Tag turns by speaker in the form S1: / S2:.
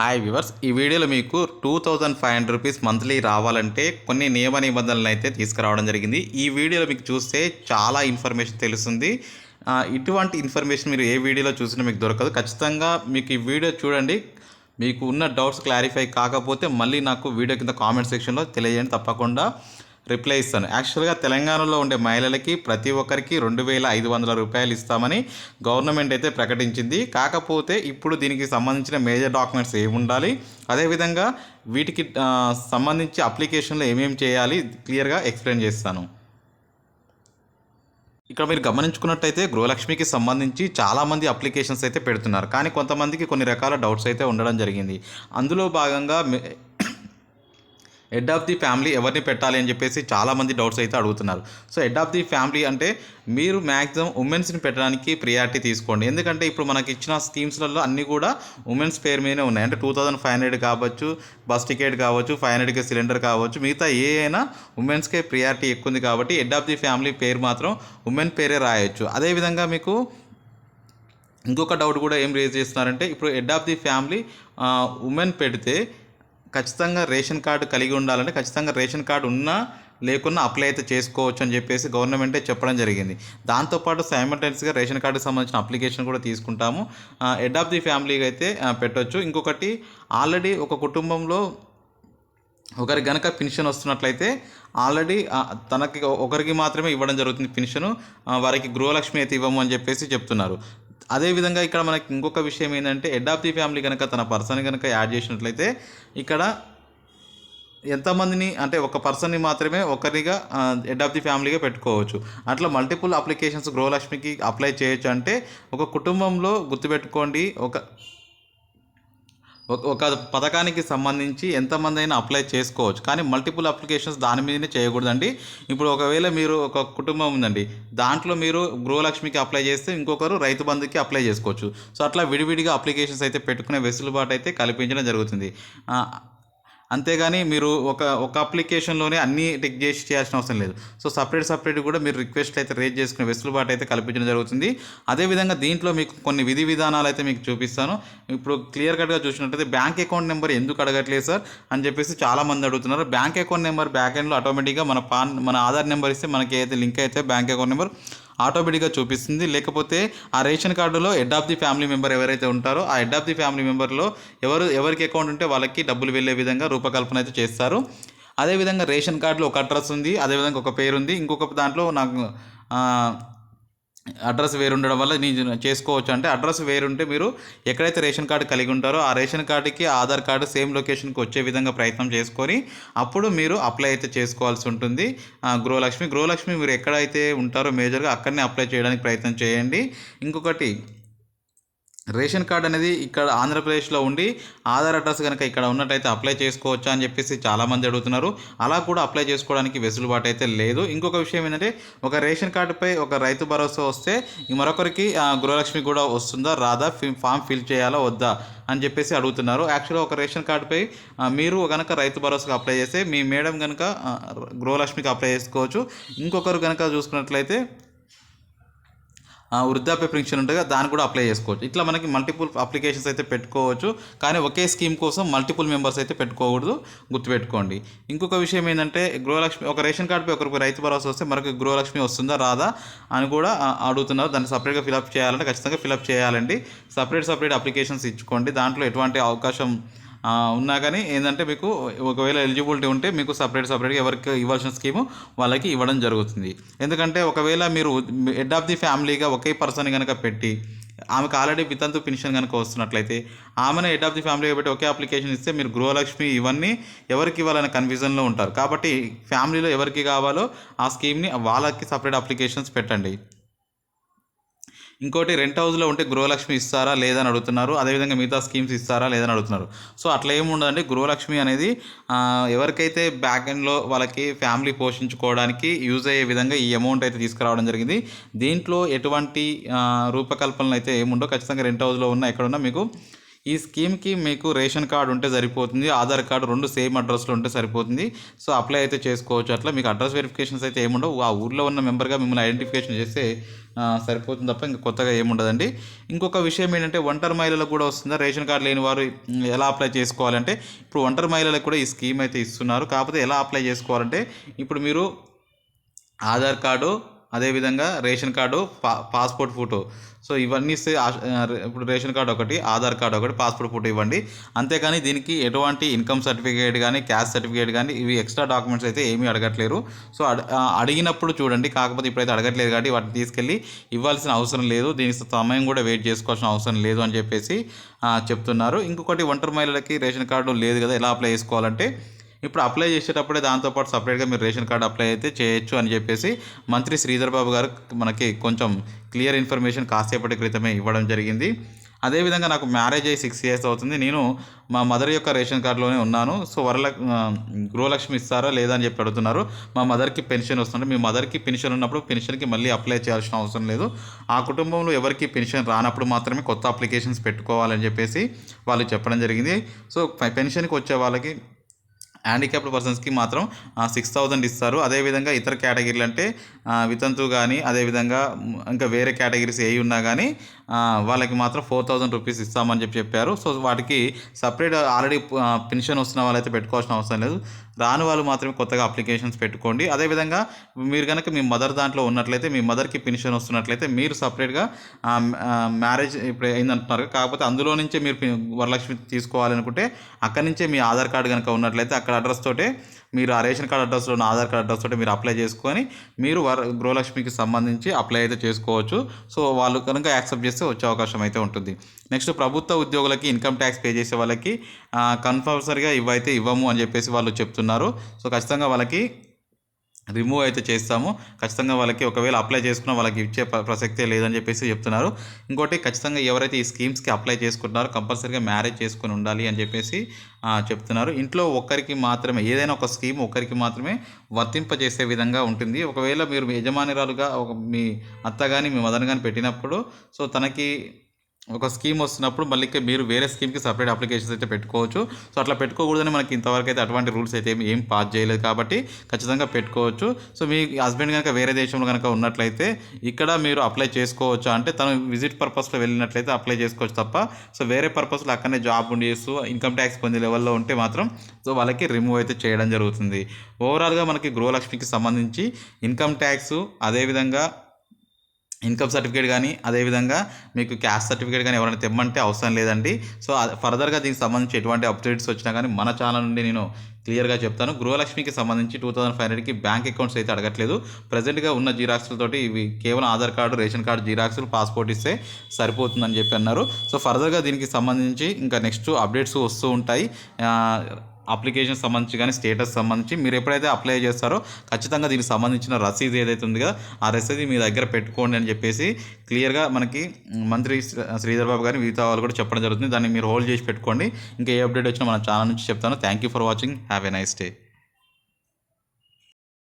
S1: Hi viewers ఈ వీడియోలో మీకు two thousand five hundred rupees monthly రావాలంటే కొన్ని నియమ నిబంధనలు అయితే తీసుకురావడం జరిగింది. ఈ వీడియోలో మీకు చూస్తే చాలా ఇన్ఫర్మేషన్ తెలుస్తుంది. ఇటువంటి ఇన్ఫర్మేషన్ మీరు ఏ వీడియోలో చూసినా మీకు దొరకదు. ఖచ్చితంగా మీకు ఈ వీడియో చూడండి. మీకు ఉన్న డౌట్స్ క్లారిఫై కాకపోతే మళ్ళీ నాకు వీడియో కింద కామెంట్ సెక్షన్లో తెలియజేయండి తప్పకుండా. రిప్లై ఇస్తాను. యాక్చువల్గా తెలంగాణలో ఉండే మహిళలకి ప్రతి ఒక్కరికి రెండు వేల ఐదు వందల రూపాయలు ఇస్తామని గవర్నమెంట్ అయితే ప్రకటించింది. కాకపోతే ఇప్పుడు దీనికి సంబంధించిన మేజర్ డాక్యుమెంట్స్ ఏమి ఉండాలి అదేవిధంగా వీటికి సంబంధించి అప్లికేషన్లో ఏమేమి చేయాలి? క్లియర్గా ఎక్స్ప్లెయిన్ చేస్తాను. ఇక్కడ మీరు గమనించుకున్నట్టయితే గృహలక్ష్మికి సంబంధించి చాలామంది అప్లికేషన్స్ అయితే పెడుతున్నారు. కానీ కొంతమందికి కొన్ని రకాల డౌట్స్ అయితే ఉండడం జరిగింది. అందులో భాగంగా హెడ్ ఆఫ్ ది ఫ్యామిలీ ఎవరిని పెట్టాలి అని చెప్పేసి చాలామంది డౌట్స్ అయితే అడుగుతున్నారు. So head of the family అంటే మీరు మ్యాక్సిమం ఉమెన్స్ని పెట్టడానికి ప్రియారిటీ తీసుకోండి. ఎందుకంటే ఇప్పుడు మనకి ఇచ్చిన స్కీమ్స్లలో అన్నీ కూడా ఉమెన్స్ పేరు మీదనే ఉన్నాయి. అంటే టూ థౌజండ్ ఫైవ్ హండ్రెడ్ కావచ్చు బస్ టికెట్ కావచ్చు ఫైవ్ హండ్రెడ్కి సిలిండర్ కావచ్చు మిగతా ఏ అయినా ఉమెన్స్కే ప్రియారిటీ ఎక్కువ ఉంది కాబట్టి హెడ్ ఆఫ్ ది ఫ్యామిలీ పేరు మాత్రం ఉమెన్ పేరే రాయొచ్చు. అదేవిధంగా మీకు ఇంకొక డౌట్ కూడా ఏం రేజ్ చేస్తున్నారంటే ఇప్పుడు head of the family women పెడితే ఖచ్చితంగా రేషన్ కార్డు కలిగి ఉండాలంటే ఖచ్చితంగా రేషన్ కార్డు ఉన్నా లేకున్నా అప్లై అయితే చేసుకోవచ్చు అని చెప్పేసి గవర్నమెంటే చెప్పడం జరిగింది. దాంతోపాటు సైమల్టైన్స్గా రేషన్ కార్డుకి సంబంధించిన అప్లికేషన్ కూడా తీసుకుంటాము. హెడ్ ఆఫ్ ది ఫ్యామిలీకి అయితే పెట్టవచ్చు ఇంకొకటి ఆల్రెడీ ఒక కుటుంబంలో ఒకరికి గనక పెన్షన్ వస్తున్నట్లయితే ఆల్రెడీ తనకి ఒకరికి మాత్రమే ఇవ్వడం జరుగుతుంది పెన్షను వారికి గృహలక్ష్మి అయితే ఇవ్వము అని చెప్పేసి చెప్తున్నారు. అదేవిధంగా ఇక్కడ మనకి ఇంకొక విషయం ఏంటంటే హెడ్ ఆఫ్ ది ఫ్యామిలీ కనుక తన పర్సన్ కనుక యాడ్ చేసినట్లయితే ఇక్కడ ఎంతమందిని అంటే ఒక పర్సన్ని మాత్రమే ఒకరిగా హెడ్ ఆఫ్ ది ఫ్యామిలీగా పెట్టుకోవచ్చు. అట్లా మల్టిపుల్ అప్లికేషన్స్ గృహలక్ష్మికి అప్లై చేయొచ్చు అంటే ఒక కుటుంబంలో గుర్తుపెట్టుకోండి ఒక ఒక పథకానికి సంబంధించి ఎంతమంది అయినా అప్లై చేసుకోవచ్చు. కానీ మల్టిపుల్ అప్లికేషన్స్ దాని మీదనే చేయకూడదండి. ఇప్పుడు ఒకవేళ మీరు ఒక కుటుంబం ఉందండి. దాంట్లో మీరు గృహలక్ష్మికి అప్లై చేస్తే ఇంకొకరు రైతు బంధుకి అప్లై చేసుకోవచ్చు. సో అట్లా విడివిడిగా అప్లికేషన్స్ అయితే పెట్టుకునే వెసులుబాటు అయితే కల్పించడం జరుగుతుంది. అంతేగాని మీరు ఒక ఒక అప్లికేషన్లోనే అన్నీ టిక్ చేసి చేయాల్సిన అవసరం లేదు. సో సపరేట్ సపరేట్ కూడా మీరు రిక్వెస్ట్ అయితే రేజ్ చేసుకునే వెసులుబాటు అయితే కల్పించడం జరుగుతుంది. అదేవిధంగా దీంట్లో మీకు కొన్ని విధి విధానాలు అయితే మీకు చూపిస్తాను. ఇప్పుడు క్లియర్ కట్గా చూసినట్టయితే బ్యాంక్ అకౌంట్ నెంబర్ ఎందుకు అడగట్లేదు సార్ అని చెప్పేసి చాలామంది అడుగుతున్నారు. బ్యాంక్ అకౌంట్ నెంబర్ బ్యాక్ ఎండ్లో ఆటోమేటిక్గా మన పాన్ మన ఆధార్ నెంబర్ ఇస్తే మనకి ఏదైతే లింక్ అయితే బ్యాంక్ అకౌంట్ నెంబర్ ఆటోమేటిక్గా చూపిస్తుంది. లేకపోతే ఆ రేషన్ కార్డులో head of the family member ఎవరైతే ఉంటారో ఆ హెడ్ ఆఫ్ ది ఫ్యామిలీ మెంబర్లో ఎవరు ఎవరికి అకౌంట్ ఉంటే వాళ్ళకి డబ్బులు వెళ్ళే విధంగా రూపకల్పన అయితే చేస్తారు. అదేవిధంగా రేషన్ కార్డులో ఒక అడ్రస్ ఉంది అదేవిధంగా ఒక పేరు ఉంది ఇంకొక దాంట్లో నాకు అడ్రస్ వేరు ఉండడం వల్ల నేను చేసుకోవచ్చు. అంటే అడ్రస్ వేరుంటే మీరు ఎక్కడైతే రేషన్ కార్డు కలిగి ఉంటారో ఆ రేషన్ కార్డుకి ఆధార్ కార్డు సేమ్ లొకేషన్కి వచ్చే విధంగా ప్రయత్నం చేసుకొని అప్పుడు మీరు అప్లై అయితే చేసుకోవాల్సి ఉంటుంది. ఆ, గృహలక్ష్మి గృహలక్ష్మి మీరు ఎక్కడైతే ఉంటారో మేజర్గా అక్కడనే అప్లై చేయడానికి ప్రయత్నం చేయండి. ఇంకొకటి రేషన్ కార్డ్ అనేది ఇక్కడ ఆంధ్రప్రదేశ్లో ఉండి ఆధార్ అడ్రస్ కనుక ఇక్కడ ఉన్నట్టయితే అప్లై చేసుకోవచ్చా అని చెప్పేసి చాలామంది అడుగుతున్నారు. అలా కూడా అప్లై చేసుకోవడానికి వెసులుబాటు అయితే లేదు. ఇంకొక విషయం ఏంటంటే ఒక రేషన్ కార్డుపై ఒక రైతు భరోసా వస్తే మరొకరికి గృహలక్ష్మి కూడా వస్తుందా రాదా ఫామ్ ఫిల్ చేయాలా వద్దా అని చెప్పేసి అడుగుతున్నారు. యాక్చువల్గా ఒక రేషన్ కార్డుపై మీరు కనుక రైతు భరోసాకు అప్లై చేస్తే మీ మేడం కనుక గృహలక్ష్మికి అప్లై చేసుకోవచ్చు. ఇంకొకరు కనుక చూసుకున్నట్లయితే వృద్ధాప్య పెన్షన్ ఉంటుంది దాన్ని కూడా అప్లై చేసుకోవచ్చు. ఇట్లా మనకి మల్టిపుల్ అప్లికేషన్స్ అయితే పెట్టుకోవచ్చు. కానీ ఒకే స్కీమ్ కోసం మల్టిపుల్ మెంబర్స్ అయితే పెట్టుకోకూడదు. గుర్తుపెట్టుకోండి. ఇంకొక విషయం ఏంటంటే గృహలక్ష్మి ఒక రేషన్ కార్డుపై ఒకరికి రైతు భరోసా వస్తే మరొక గృహలక్ష్మి వస్తుందా రాదా అని కూడా అడుగుతున్నారు. దాన్ని సపరేట్గా ఫిలప్ చేయాలంటే ఖచ్చితంగా ఫిలప్ చేయాలండి. సపరేట్ సపరేట్ అప్లికేషన్స్ ఇచ్చుకోండి. దాంట్లో ఎటువంటి అవకాశం ఉన్నా కానీ ఏంటంటే మీకు ఒకవేళ ఎలిజిబిలిటీ ఉంటే మీకు సపరేట్ సపరేట్గా ఎవరికి ఇవ్వాల్సిన స్కీము వాళ్ళకి ఇవ్వడం జరుగుతుంది. ఎందుకంటే ఒకవేళ మీరు హెడ్ ఆఫ్ ది ఫ్యామిలీగా ఒకే పర్సన్ కనుక పెట్టి ఆమెకు ఆల్రెడీ వితంతు పెన్షన్ కనుక వస్తున్నట్లయితే ఆమెను హెడ్ ఆఫ్ ది ఫ్యామిలీ పెట్టి ఒకే అప్లికేషన్ ఇస్తే మీరు గృహలక్ష్మి ఇవన్నీ ఎవరికి ఇవ్వాలనే కన్ఫ్యూజన్లో ఉంటారు. కాబట్టి ఫ్యామిలీలో ఎవరికి కావాలో ఆ స్కీమ్ని వాళ్ళకి సపరేట్ అప్లికేషన్స్ పెట్టండి. ఇంకోటి రెంట్ హౌస్లో ఉంటే గృహలక్ష్మి ఇస్తారా లేదని అడుగుతున్నారు. అదేవిధంగా మిగతా స్కీమ్స్ ఇస్తారా లేదని అడుగుతున్నారు. సో అట్లా ఏమి ఉండదండి. గృహలక్ష్మి అనేది ఎవరికైతే బ్యాక్ ఎండ్లో వాళ్ళకి ఫ్యామిలీ పోషించుకోవడానికి యూజ్ అయ్యే విధంగా ఈ అమౌంట్ అయితే తీసుకురావడం జరిగింది. దీంట్లో ఎటువంటి రూపకల్పనలు అయితే ఏముండో ఖచ్చితంగా రెంట్ హౌస్లో ఉన్న ఎక్కడున్నా మీకు ఈ స్కీమ్కి మీకు రేషన్ కార్డు ఉంటే సరిపోతుంది ఆధార్ కార్డు రెండు సేమ్ అడ్రస్లో ఉంటే సరిపోతుంది. సో అప్లై అయితే చేసుకోవచ్చు. అట్లా మీకు అడ్రస్ వెరిఫికేషన్స్ అయితే ఏముండవు. ఆ ఊర్లో ఉన్న మెంబర్గా మిమ్మల్ని ఐడెంటిఫికేషన్ చేస్తే సరిపోతుంది తప్ప ఇంకా కొత్తగా ఏముండదండి. ఇంకొక విషయం ఏంటంటే ఒంటరి మహిళలకు కూడా వస్తుందా? రేషన్ కార్డు లేని వారు ఎలా అప్లై చేసుకోవాలంటే ఇప్పుడు ఒంటరి మహిళలకు కూడా ఈ స్కీమ్ అయితే ఇస్తున్నారు. కాకపోతే ఎలా అప్లై చేసుకోవాలంటే ఇప్పుడు మీరు ఆధార్ కార్డు అదేవిధంగా రేషన్ కార్డు పా పాస్పోర్ట్ ఫోటో. సో ఇవన్నీ ఇస్తే ఇప్పుడు రేషన్ కార్డు ఒకటి ఆధార్ కార్డు ఒకటి పాస్పోర్ట్ ఫోటో ఇవ్వండి. అంతేకాని దీనికి ఎటువంటి ఇన్కమ్ సర్టిఫికేట్ కానీ క్యాస్ట్ సర్టిఫికేట్ కానీ ఇవి ఎక్స్ట్రా డాక్యుమెంట్స్ అయితే ఏమీ అడగట్లేరు. సో అడిగినప్పుడు చూడండి కాకపోతే ఇప్పుడైతే అడగట్లేదు కాబట్టి వాటిని తీసుకెళ్ళి ఇవ్వాల్సిన అవసరం లేదు. దీనికి సమయం కూడా వెయిట్ చేసుకోవాల్సిన అవసరం లేదు అని చెప్పేసి చెప్తున్నారు. ఇంకొకటి ఒంటరి మహిళలకి రేషన్ కార్డు లేదు కదా ఎలా అప్లై చేసుకోవాలంటే ఇప్పుడు అప్లై చేసేటప్పుడే దాంతోపాటు సపరేట్గా మీరు రేషన్ కార్డు అప్లై అయితే చేయొచ్చు అని చెప్పేసి మంత్రి శ్రీధర్ బాబు గారు మనకి కొంచెం క్లియర్ ఇన్ఫర్మేషన్ కాసేపటి క్రితమే ఇవ్వడం జరిగింది. అదేవిధంగా నాకు మ్యారేజ్ అయ్యి సిక్స్ ఇయర్స్ అవుతుంది. నేను మా మదర్ యొక్క రేషన్ కార్డులోనే ఉన్నాను. సో వరల గృహలక్ష్మి ఇస్తారా లేదా అని చెప్పి అడుగుతున్నారు. మా మదర్కి పెన్షన్ వస్తుంది. మీ మదర్కి పెన్షన్ ఉన్నప్పుడు పెన్షన్కి మళ్ళీ అప్లై చేయాల్సిన అవసరం లేదు. ఆ కుటుంబంలో ఎవరికి పెన్షన్ రానప్పుడు మాత్రమే కొత్త అప్లికేషన్స్ పెట్టుకోవాలని చెప్పేసి వాళ్ళు చెప్పడం జరిగింది. సో పెన్షన్కి వచ్చే వాళ్ళకి హ్యాండిక్యాప్డ్ పర్సన్స్కి మాత్రం సిక్స్ థౌజండ్ ఇస్తారు. అదేవిధంగా ఇతర కేటగిరీలు అంటే వితంతు కానీ అదేవిధంగా ఇంకా వేరే కేటగిరీస్ ఏ ఉన్నా కానీ వాళ్ళకి మాత్రం ఫోర్ థౌజండ్ రూపీస్ ఇస్తామని చెప్పి చెప్పారు. సో వాటికి సపరేట్ ఆల్రెడీ పెన్షన్ వస్తున్న వాళ్ళైతే పెట్టుకోవాల్సిన అవసరం లేదు. రాని వాళ్ళు మాత్రమే కొత్తగా అప్లికేషన్స్ పెట్టుకోండి. అదేవిధంగా మీరు కనుక మీ మదర్ దాంట్లో ఉన్నట్లయితే మీ మదర్కి పెన్షన్ వస్తున్నట్లయితే మీరు సపరేట్గా మ్యారేజ్ ఇప్పుడు అయిందంటున్నారు. కాకపోతే అందులో నుంచే మీరు వరలక్ష్మి తీసుకోవాలనుకుంటే అక్కడి నుంచే మీ ఆధార్ కార్డు కనుక ఉన్నట్లయితే అక్కడ అడ్రస్ తోటే మీరు ఆ రేషన్ కార్డ్ అడ్రస్లో ఉన్న ఆధార్ కార్డ్ అడ్రస్ తోటి మీరు అప్లై చేసుకొని మీరు వర గృహలక్ష్మికి సంబంధించి అప్లై అయితే చేసుకోవచ్చు. సో వాళ్ళు కనుక యాక్సెప్ట్ చేస్తే వచ్చే అవకాశం అయితే ఉంటుంది. నెక్స్ట్ ప్రభుత్వ ఉద్యోగులకి ఇన్కమ్ ట్యాక్స్ పే చేసే వాళ్ళకి కంపల్సరీగా ఇవైతే ఇవ్వము అని చెప్పేసి వాళ్ళు చెప్తున్నారు. ఉన్నారు సో ఖచ్చితంగా వాళ్ళకి రిమూవ్ అయితే చేస్తాము. ఖచ్చితంగా వాళ్ళకి ఒకవేళ అప్లై చేసుకున్న వాళ్ళకి ఇచ్చే ప్రసక్తే లేదని చెప్పేసి చెప్తున్నారు. ఇంకోటి ఖచ్చితంగా ఎవరైతే ఈ స్కీమ్స్కి అప్లై చేసుకుంటున్నారో కంపల్సరీగా మ్యారేజ్ చేసుకొని ఉండాలి అని చెప్పేసి చెప్తున్నారు. ఇంట్లో ఒక్కరికి మాత్రమే ఏదైనా ఒక స్కీమ్ ఒక్కరికి మాత్రమే వర్తింపజేసే విధంగా ఉంటుంది. ఒకవేళ మీరు యజమానిరాలుగా ఒక మీ అత్త కానీ మీ మదన్ కానీ పెట్టినప్పుడు సో తనకి ఒక స్కీమ్ వస్తున్నప్పుడు మళ్ళీ మీరు వేరే స్కీమ్కి సపరేట్ అప్లికేషన్స్ అయితే పెట్టుకోవచ్చు. సో అట్లా పెట్టుకోకూడదని మనకి ఇంతవరకు అయితే అటువంటి రూల్స్ అయితే ఏం- ఏం పాస్ చేయలేదు కాబట్టి ఖచ్చితంగా పెట్టుకోవచ్చు. సో మీ హస్బెండ్ కనుక వేరే దేశంలో కనుక ఉన్నట్లయితే ఇక్కడ మీరు అప్లై చేసుకోవచ్చు అంటే తను విజిట్ పర్పస్లో వెళ్ళినట్లయితే అప్లై చేసుకోవచ్చు తప్ప సో వేరే పర్పస్లో అక్కడనే జాబ్ ఉండి చేస్తూ ఇన్కమ్ ట్యాక్స్ పొందే లెవెల్లో ఉంటే మాత్రం సో వాళ్ళకి రిమూవ్ అయితే చేయడం జరుగుతుంది. ఓవరాల్గా మనకి గృహలక్ష్మికి సంబంధించి ఇన్కమ్ ట్యాక్స్ అదేవిధంగా ఇన్కమ్ సర్టిఫికేట్ కానీ అదేవిధంగా మీకు క్యాస్ట్ సర్టిఫికేట్ కానీ ఎవరైనా తెమ్మంటే అవసరం లేదండి. సో ఫర్దర్గా దీనికి సంబంధించి ఎటువంటి అప్డేట్స్ వచ్చినా కానీ మన ఛానల్ నుండి నేను క్లియర్గా చెప్తాను. గృహలక్ష్మికి సంబంధించి టూ థౌసండ్ ఫైవ్ హండ్రెడ్కి బ్యాంక్ అకౌంట్స్ అయితే అడగట్లేదు. ప్రజెంట్గా ఉన్న జీరాక్స్లతోటి ఇవి కేవలం ఆధార్ కార్డు రేషన్ కార్డు జీరాక్స్లు పాస్పోర్ట్ ఇస్తే సరిపోతుందని చెప్పి అన్నారు. సో ఫర్దర్గా దీనికి సంబంధించి ఇంకా నెక్స్ట్ అప్డేట్స్ వస్తూ ఉంటాయి. అప్లికేషన్ సంబంధించి కానీ స్టేటస్ సంబంధించి మీరు ఎప్పుడైతే అప్లై చేస్తారో ఖచ్చితంగా దీనికి సంబంధించిన రసీదు ఏదైతే ఉంది కదా ఆ రసీదు మీ దగ్గర పెట్టుకోండి అని చెప్పేసి క్లియర్గా మనకి మంత్రి శ్రీధర్ బాబు గారిని మిగతా వాళ్ళు కూడా చెప్పడం జరుగుతుంది. దాన్ని మీరు హోల్డ్ చేసి పెట్టుకోండి. ఇంకా ఏ అప్డేట్ వచ్చినా మన ఛానల్ నుంచి చెప్తాను. Thank you for watching have a nice day